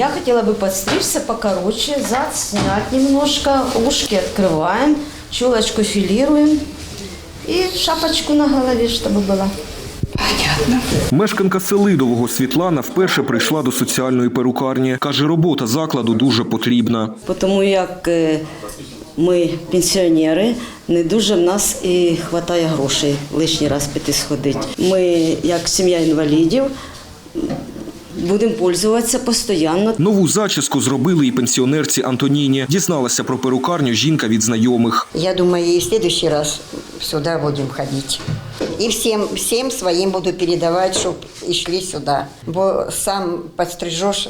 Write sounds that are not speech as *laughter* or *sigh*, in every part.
Я хотела бы подстричься покороче, зад снять немножко, ушки открываем, челочку филируем и шапочку на голове, чтобы была. Мешканка Селидового Світлана вперше прийшла до соціальної перукарні. Каже, робота закладу дуже потрібна. Тому як е, ми пенсіонери, не дуже в нас і вистачає грошей лишній раз піти сходити. Ми, як сім'я інвалідів, будемо пользуватися постійно. Нову зачіску зробили і пенсіонерці Антоніні. Дізналася про перукарню жінка від знайомих. Я думаю, и в следующий раз сюда будем ходить. И всем, всем своим буду передавать, чтобы и шли сюда. Бо сам подстрижешь.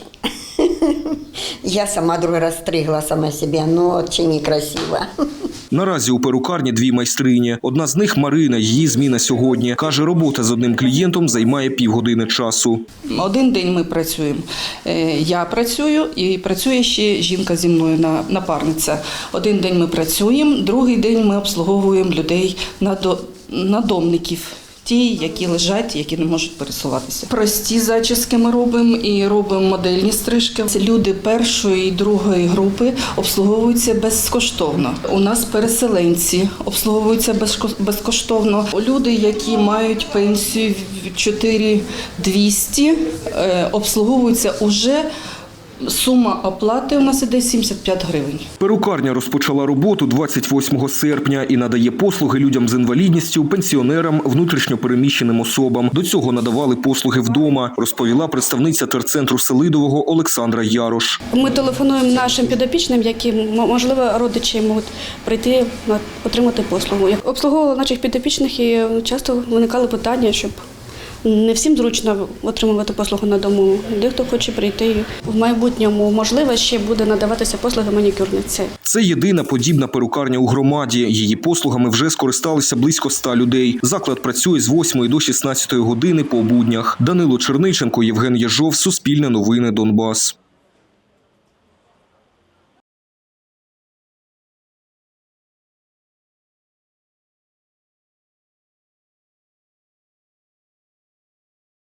*laughs* Я сама другой раз стригла сама себе, но очень некрасиво. *laughs* Наразі у перукарні дві майстрині. Одна з них Марина. Її зміна сьогодні. Каже, робота з одним клієнтом займає півгодини часу. Один день ми працюємо. Е, Я працюю і працює ще жінка зі мною на- напарниця. Один день ми працюємо, другий день ми обслуговуємо людей на надомників. Ті, які лежать, які не можуть пересуватися. Прості зачіски ми робимо і робимо модельні стрижки. Люди першої і другої групи обслуговуються безкоштовно. У нас переселенці обслуговуються безко- безкоштовно. Люди, які мають пенсію в 4200, е, обслуговуються уже. Сума оплати у нас іде 75 гривень. Перукарня розпочала роботу 28 серпня і надає послуги людям з інвалідністю, пенсіонерам, внутрішньопереміщеним особам. До цього надавали послуги вдома, розповіла представниця терцентру Селидового Олександра Ярош. Ми телефонуємо нашим підопічним, які можливо родичі можуть прийти отримати послугу. Як обслуговували наших підопічних і часто виникали питання, щоб не всім зручно отримувати послугу на дому. Дехто хоче прийти в майбутньому. Можливо, ще буде надаватися послуги манікюрниці. Це єдина подібна перукарня у громаді. Її послугами вже скористалися близько ста людей. Заклад працює з 8 до 16 години по буднях. Данило Черниченко, Євген Єжов, Суспільне новини, Донбас.